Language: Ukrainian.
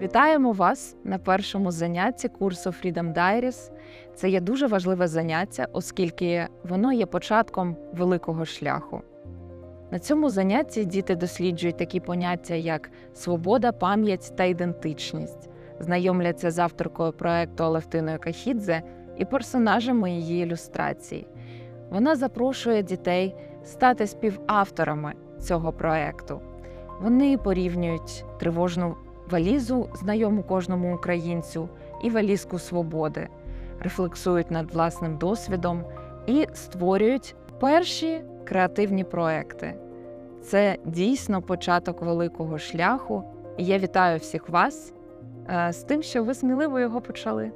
Вітаємо вас на першому занятті курсу Freedom Diaries. Це є дуже важливе заняття, оскільки воно є початком великого шляху. На цьому занятті діти досліджують такі поняття, як свобода, пам'ять та ідентичність, знайомляться з авторкою проекту Алевтиною Кахідзе і персонажами її ілюстрацій. Вона запрошує дітей стати співавторами цього проекту. Вони порівнюють тривожну валізу, знайому кожному українцю, і валізку свободи, рефлексують над власним досвідом і створюють перші креативні проекти. Це дійсно початок великого шляху, і я вітаю всіх вас е, з тим, що ви сміливо його почали.